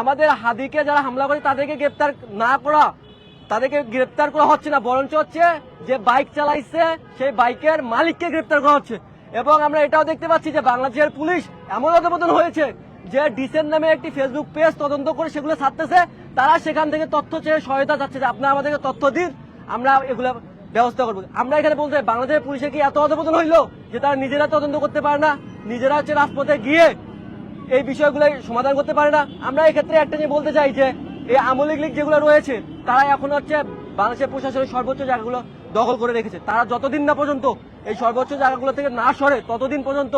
আমাদের হাদিকে যারা হামলা করে তাদেরকে গ্রেপ্তার না করা, তাদেরকে গ্রেপ্তার করা হচ্ছে না, বরঞ্চ হচ্ছে যে বাইক চালাইছে, সেই বাইকের মালিককে গ্রেপ্তার করা হচ্ছে। এবং আমরা এটাও দেখতে পাচ্ছি যে বাংলাদেশের পুলিশ এমন অধপতন হয়েছে যে ডিসেন্ট নামে একটি ফেসবুক পেজ তদন্ত করে সেগুলো ছাড়তেছে। তারা সেখান থেকে তথ্য চেয়ে সহায়তা চাচ্ছে যে আপনারা আমাদেরকে তথ্য দিন, আমরা এগুলো ব্যবস্থা করব। আমরা এখানে বলতে বাংলাদেশের পুলিশে কি এত অধপতন হইল যে তারা নিজেরা তদন্ত করতে পারে না? নিজেরা হচ্ছে রাজপথে গিয়ে এই বিষয়গুলো সমাধান করতে পারে না। আমরা এক্ষেত্রে একটা জিনিস বলতে চাই যে, এই আমলিক লীগ যেগুলো রয়েছে তারা এখন হচ্ছে বাংলাদেশের প্রশাসনের সর্বোচ্চ জায়গাগুলো দখল করে রেখেছে। তারা যতদিন না পর্যন্ত এই সর্বোচ্চ জায়গাগুলো থেকে না সরে, ততদিন পর্যন্ত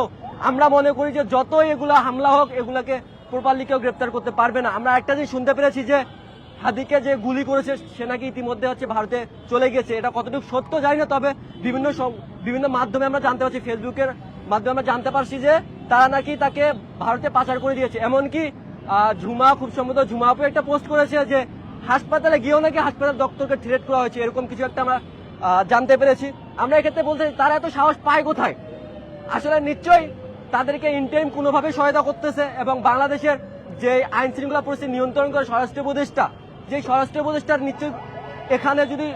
আমরা মনে করি যে যতই এগুলো হামলা হোক, এগুলাকে প্রপারলি কেউ গ্রেপ্তার করতে পারবে না। আমরা একটা জিনিস শুনতে পেরেছি যে, হাদিকে যে গুলি করেছে, সে নাকি ইতিমধ্যে হচ্ছে ভারতে চলে গেছে এটা কতটুকু সত্য জানি না, তবে বিভিন্ন বিভিন্ন মাধ্যমে আমরা জানতে পারছি। ফেসবুকের মাধ্যমে আমরা জানতে পারছি যে তারা নাকি তাকে ভারতে পাচার করে দিয়েছে। এমনকি ঝুমা, খুব সম্ভবত ঝুমা আপু একটা পোস্ট করেছে যে হাসপাতালে গিয়েও নাকি হাসপাতাল ডক্টরকে থ্রেট করা হয়েছে, এরকম কিছু একটা আমরা জানতে পেরেছি। আমরা এক্ষেত্রে বলতে তারা এত সাহস পায় কোথায়? আসলে নিশ্চয়ই তাদেরকে ইন্টারিম কোনোভাবে সহায়তা করতেছে এবং বাংলাদেশের যে আইন শৃঙ্খলা পরিস্থিতি নিয়ন্ত্রণ করে স্বরাষ্ট্র উপদেষ্টা, যে স্বরাষ্ট্র উপদেষ্টার নিশ্চয়ই এখানে যদি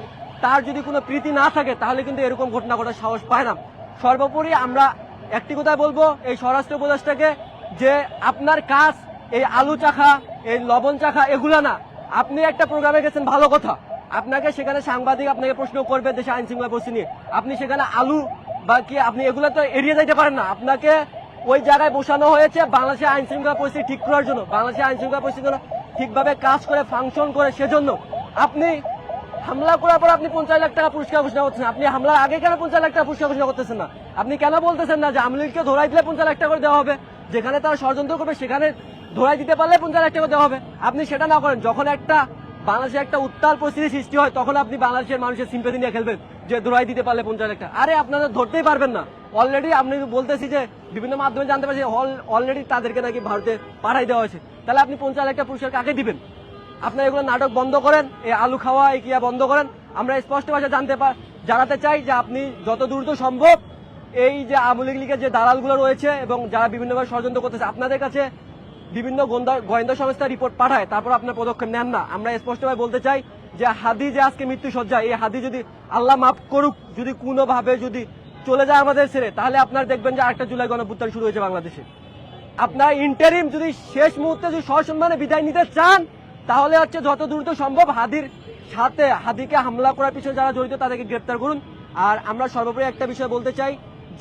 তার যদি কোনো প্রীতি না থাকে, তাহলে কিন্তু এরকম ঘটনা ঘটার সাহস পায় না। সর্বোপরি আমরা একটি কথা বলব, এই স্বরাষ্ট্র উপদেষ্টাকে, যে আপনার কাজ, এই আলু চাখা, এই লবণ চাখা, এগুলা না। আপনি একটা প্রোগ্রামে গেছেন, ভালো কথা। আপনাকে সেখানে সাংবাদিক আপনাকে প্রশ্ন করবে, দেশে আইন শৃঙ্খলা পরিস্থিতি নিয়ে। আপনি সেখানে আলু বা কি, আপনি এগুলো তো এড়িয়ে যাইতে পারেন না। আপনাকে ওই জায়গায় বসানো হয়েছে বাংলাদেশের আইন শৃঙ্খলা পরিস্থিতি ঠিক করার জন্য। বাংলাদেশের আইন শৃঙ্খলা পরিস্থিতি ঠিকভাবে কাজ করে ফাংশন করে, সেজন্য। আপনি হামলা করার পর আপনি পঞ্চাশ লাখ টাকা পুরস্কার ঘোষণা করছেন। আপনি হামলার আগে কেন পঞ্চাশ লাখ টাকা পুরস্কার ঘোষণা করতেছেন না? আপনি কেন বলতেছেন না যে আমলিগকে ধরাই দিলে পঞ্চাশ লাখ টাকা করে দেওয়া হবে? যেখানে তারা ষড়যন্ত্র করবে, সেখানে ধরাই দিতে পারলে পঞ্চাশ লাখ টাকা দেওয়া হবে। আপনি সেটা না করেন। যখন একটা বাংলাদেশে একটা উত্তাল পরিস্থিতি সৃষ্টি হয়, তখন আপনি বাংলাদেশের মানুষের সিম্পেথি নিয়ে খেলবেন যে ধরাই দিতে পারলে পঞ্চাশ লাখ টাকা। আরে, আপনারা ধরতেই পারবেন না। অলরেডি আপনি বলতেছি যে বিভিন্ন মাধ্যমে জানতে পারছি অলরেডি তাদেরকে নাকি ভারতে পাঠাই দেওয়া হয়েছে। তাহলে আপনি পঞ্চাশ লাখ টাকা পুরস্কার কাকে দিবেন? আপনারা এগুলো নাটক বন্ধ করেন এই আলু খাওয়া এই কিয়া বন্ধ করেন, আমরা স্পষ্ট ভাষায় জানতে পা- জানাতে চাই যে আপনি যত দ্রুত সম্ভব এই যে আমলিগ লীগের যে দালালগুলো রয়েছে এবং যারা বিভিন্নভাবে ষড়যন্ত্র করতেছে, আপনাদের কাছে বিভিন্ন গোয়েন্দা- সংস্থা রিপোর্ট পাঠায়, তারপর আপনার পদক্ষেপ নেন না। আমরা স্পষ্টভাবে বলতে চাই যে হাদি যে আজকে মৃত্যু সজ্জায় এই হাদি যদি আল্লাহ মাফ করুক, যদি কোনোভাবে যদি চলে যায় আমাদের ছেড়ে, তাহলে আপনার দেখবেন যে আরেকটা জুলাই গণপুত্তান শুরু হয়েছে বাংলাদেশে। আপনার ইন্টারিম যদি শেষ মুহূর্তে যদি সসম্মানে বিদায় নিতে চান তাহলে হচ্ছে যত দ্রুত সম্ভব হাদির সাথে হাদিকে হামলা করার পিছনে যারা জড়িত তাদেরকে গ্রেপ্তার করুন। আর আমরা সর্বোপরি একটা বিষয় বলতে চাই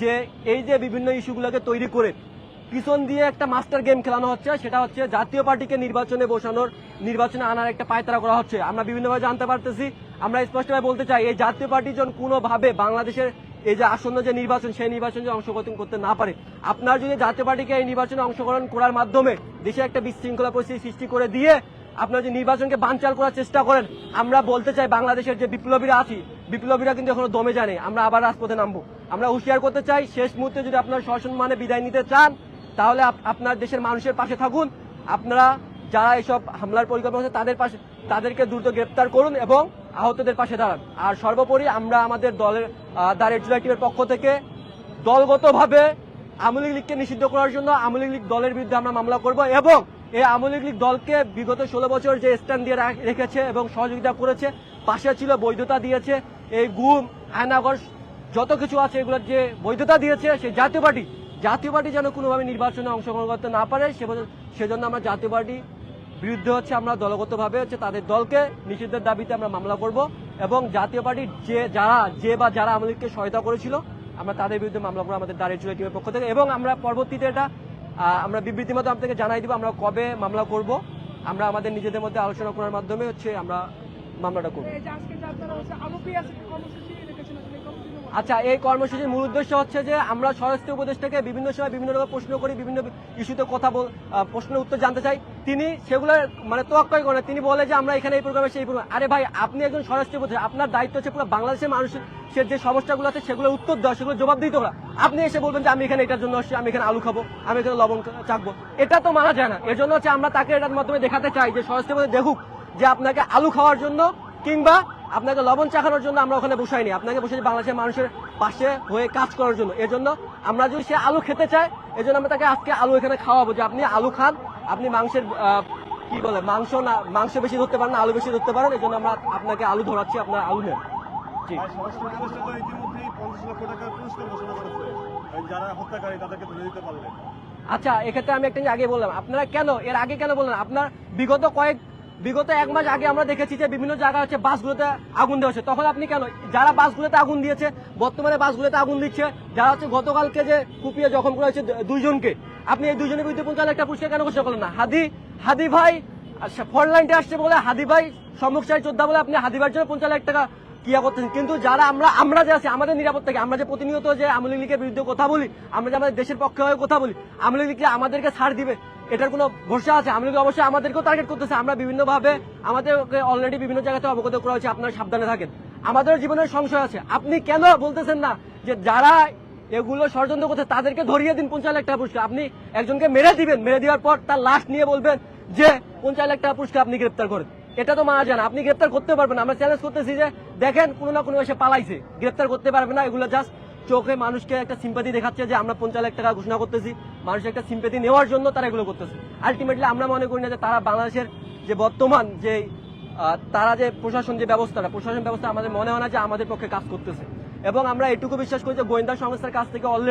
যে, এই যে বিভিন্ন ইস্যুগুলোকে তৈরি করে পিছন দিয়ে একটা মাস্টার গেম খেলানো হচ্ছে, সেটা হচ্ছে জাতীয় পার্টিকে নির্বাচনে বসানোর, নির্বাচনে আনার একটা পায়তারা করা হচ্ছে। আমরা বিভিন্নভাবে জানতে পারতেছি, আমরা স্পষ্টভাবে বলতে চাই, এই জাতীয় পার্টি যেন কোনোভাবে বাংলাদেশের এই যে আসন্ন যে নির্বাচন, সেই নির্বাচনে যেন অংশগ্রহণ করতে না পারে। আপনার যদি জাতীয় পার্টিকে এই নির্বাচনে অংশগ্রহণ করার মাধ্যমে দেশে একটা বিশৃঙ্খলা পরিস্থিতি সৃষ্টি করে দিয়ে আপনার যে নির্বাচনকে বানচাল করার চেষ্টা করেন, আমরা বলতে চাই বাংলাদেশের যে বিপ্লবীরা আছি, বিপ্লবীরা কিন্তু এখনও দমে জানে আমরা আবার রাজপথে নামবো। আমরা হুঁশিয়ার করতে চাই, শেষ মুহূর্তে যদি আপনার সসম্মানে বিদায় নিতে চান, তাহলে আপ- আপনার দেশের মানুষের পাশে থাকুন। আপনারা যারা এসব হামলার পরিকল্পনা আছে তাদের পাশে তাদেরকে দ্রুত গ্রেপ্তার করুন এবং আহতদের পাশে দাঁড়ান। আর সর্বোপরি আমরা আমাদের দলের দাঁড়ের জুলাই টিমের পক্ষ থেকে দলগতভাবে আওয়ামী লীগকে নিষিদ্ধ করার জন্য আওয়ামী লীগ দলের বিরুদ্ধে আমরা মামলা করব এবং এই আওয়ামী লীগ দলকে বিগত ষোলো বছর যে স্ট্যান্ড দিয়ে রেখেছে এবং সহযোগিতা করেছে, পাশে ছিল বৈধতা দিয়েছে, এই গুম আয়নাগর যত কিছু আছে এগুলোর যে বৈধতা দিয়েছে সেই জাতীয় পার্টি জাতীয় পার্টি যেন কোনোভাবে নির্বাচনে অংশগ্রহণ করতে না পারে সেজন্য আমরা জাতীয় পার্টি বিরুদ্ধে হচ্ছে আমরা দলগতভাবে হচ্ছে তাদের দলকে নিষিদ্ধের দাবিতে আমরা মামলা করব এবং জাতীয় পার্টির যে যারা, যে বা যারা আমাদেরকে সহায়তা করেছিল, আমরা তাদের বিরুদ্ধে মামলা করব আমাদের দাঁড়িয়ে চুলে টিমের পক্ষ থেকে এবং আমরা পরবর্তীতে এটা আমরা বিবৃতির মধ্যে আপনাদেরকে জানাই দিব আমরা কবে মামলা করব। আমরা আমাদের নিজেদের মধ্যে আলোচনা করার মাধ্যমে হচ্ছে আমরা মামলাটা করব। আচ্ছা এই কর্মসূচির মূল উদ্দেশ্য হচ্ছে যে আমরা স্বরাষ্ট্র উপদেষ্টাকে বিভিন্ন সময় বিভিন্ন রকম প্রশ্ন করি বিভিন্ন ইস্যুতে কথা বল আহ, প্রশ্নের উত্তর জানতে চাই। তিনি সেগুলো মানে তোয়াক্কাই করেন। তিনি বলে যে আমরা এখানে এই প্রোগ্রামে সেই প্রোগ্রাম আরে ভাই আপনি একজন স্বরাষ্ট্র উপদেষ্টা আপনার দায়িত্ব হচ্ছে পুরো বাংলাদেশের মানুষের সে যে সমস্যাগুলো আছে সেগুলোর উত্তর দেওয়া, সেগুলো জবাব দিতে ওরা আপনি এসে বলবেন যে, আমি এখানে এটার জন্য আসছি, আমি এখানে আলু খাব, আমি এখানে লবণ চাকবো। এটা তো মানা যায় না। এর জন্য হচ্ছে আমরা তাকে এটার মাধ্যমে দেখাতে চাই যে স্বরাষ্ট্র উপদেষ্টা দেখুক যে, আপনাকে আলু খাওয়ার জন্য কিংবা আপনাকে লবণ চাখানোর জন্য আমরা ওখানে বসাইনি। আপনাকে বসেছি বাংলাদেশের মানুষের পাশে হয়ে কাজ করার জন্য। এর জন্য আমরা যদি সে আলু খেতে চায় এই জন্য আমরা তাকে আজকে আলু এখানে খাওয়াবো যে, আপনি আলু খান, আপনি মাংসের কি বলে, মাংস না, মাংস বেশি ধরতে পারেন না, আলু বেশি ধরতে পারেন। এই জন্য আমরা আপনাকে আলু ধরাচ্ছি, আপনার আলু নেন। আর স্বরাষ্ট্র উপদেষ্টা তো ইতিমধ্যেই পঞ্চাশ লক্ষ টাকার পুরস্কার ঘোষণা করেছে। যারা হত্যাকারী তাদেরকে ধরে দিতে পারলে। আচ্ছা এক্ষেত্রে আমি একটা আগে বললাম। আপনারা কেন এর আগে কেন বললেন? আপনার বিগত কয়েক বিগত এক মাস আগে আমরা দেখেছি যে বিভিন্ন জায়গায় হচ্ছে বাসগুলোতে আগুন দেওয়া হচ্ছে তখন আপনি কেন যারা বাসগুলোতে আগুন দিয়েছে বর্তমানে বাসগুলোতে আগুন দিচ্ছে যারা হচ্ছে গতকালকে যে কুপিয়ে জখম করা হয়েছে দুইজনকে আপনি এই দুইজনের বিরুদ্ধে পঞ্চাশ টাকা পুরস্কার কেন ঘোষণা করলেন না? হাদি হাদি ভাই ফর লাইনটা আসছে বলে হাদি ভাই সম্মুখ সারি যোদ্ধা বলে আপনি হাদি ভাইয়ের জন্য পঞ্চাশ লাখ টাকা কিয়া করতেছেন? কিন্তু যারা আমরা আমরা যে আছি, আমাদের নিরাপত্তাকে আমরা যে প্রতিনিয়ত যে আওয়ামী লীগের বিরুদ্ধে কথা বলি, আমরা যে আমাদের দেশের পক্ষে হয়ে কথা বলি, আওয়ামী লীগকে আমাদেরকে ছাড় দিবে? এটার কোনো ভরসা আছে? আওয়ামী লীগ অবশ্যই আমাদেরকেও টার্গেট করতেছে। আমরা বিভিন্ন ভাবে আমাদেরকে অলরেডি বিভিন্ন জায়গাতে অবগত করা হয়েছে, আপনারা সাবধানে থাকেন। আমাদের জীবনের সংশয় আছে। আপনি কেন বলতেছেন না যে যারা এগুলো ষড়যন্ত্র করছে, তাদেরকে ধরিয়ে দিন পঞ্চাশ লাখ টাকা পুরস্কার? আপনি একজনকে মেরে দিবেন, মেরে দেওয়ার পর তার লাশ নিয়ে বলবেন যে পঞ্চাশ লাখ টাকা পুরস্কার আপনি গ্রেপ্তার করেন। এটা তো মানা যায় আপনি গ্রেপ্তার করতে পারবেন আমরা চ্যালেঞ্জ করতেছি যে, দেখেন, কোনো না কোনো এসে পালাইছে। গ্রেপ্তার করতে পারবে না, এগুলো জাস্ট চোখে মানুষকে একটা সিম্পাতি দেখাচ্ছে যে, আমরা পঞ্চাশ লাখ টাকা ঘোষণা করতেছি। মানুষের একটা সিম্পাতি নেওয়ার জন্য তারা এগুলো করতেছে। আলটিমেটলি আমরা মনে করি না যে, তারা বাংলাদেশের যে বর্তমান যে তারা যে প্রশাসন যে ব্যবস্থাটা, প্রশাসন ব্যবস্থা আমাদের মনে হয় না যে আমাদের পক্ষে কাজ করতেছে। এবং আমরা এটুকু বিশ্বাস করি যে, গোয়েন্দা সংস্থার কাছ থেকে অলরেডি